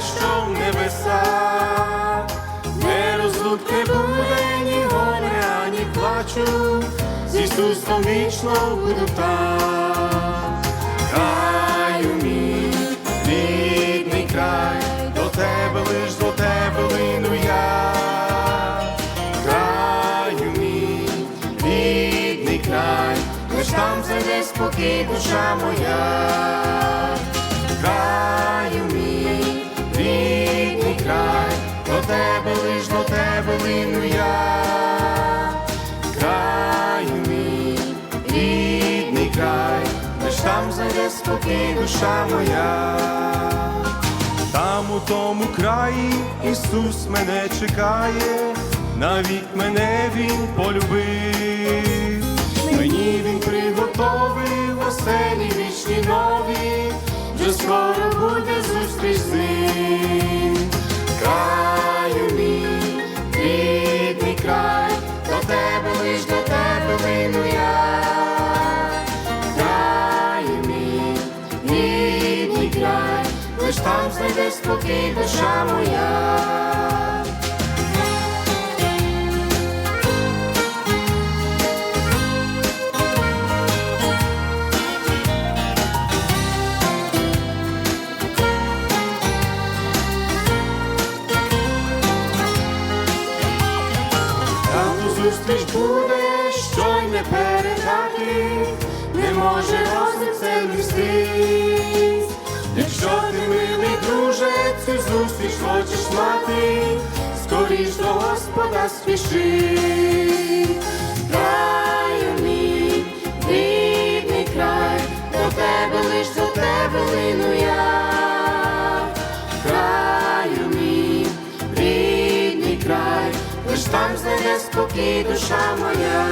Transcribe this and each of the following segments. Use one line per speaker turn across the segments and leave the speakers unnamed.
що в небеса, не розлуки буде, ні горя, ані плачу, з Ісусом вічно буду там. Краю мій, рідний край, до тебе лиш, до тебе лину я, краю мій, рідний край, лиш там за неспокій душа моя. Спокій душа моя. Там у тому краї Ісус мене чекає, навік мене Він полюбив, мені Він приготовив оселі вічні нові, вже скоро буде зустріч з ним. Лиш там знайде спокій душа моя. Зустріч буде, що й не передати, не може цю хочеш мати, скоріш до Господа спіши. Краю мій, рідний край, до тебе лиш до тебе лину я. Краю мій, рідний край, лиш там знайде спокій душа моя.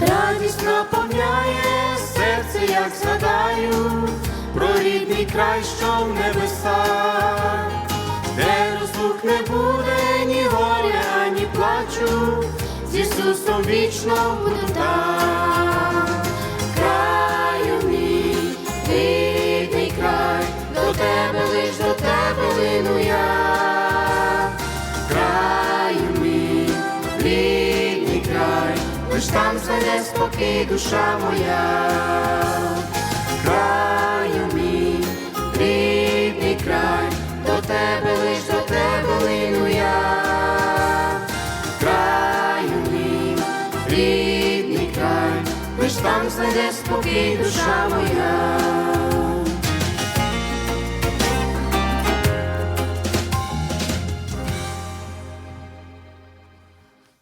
Радість серце, як згадаю, про рідний край, що в небесах, де розлук не буде ні горя, ані плачу, з Ісусом вічно буду лиш там зведе спокій душа моя. Краю мій, рідний край, до тебе лиш до тебе лину я. Краю мій, рідний край, лиш там зведе спокій душа моя.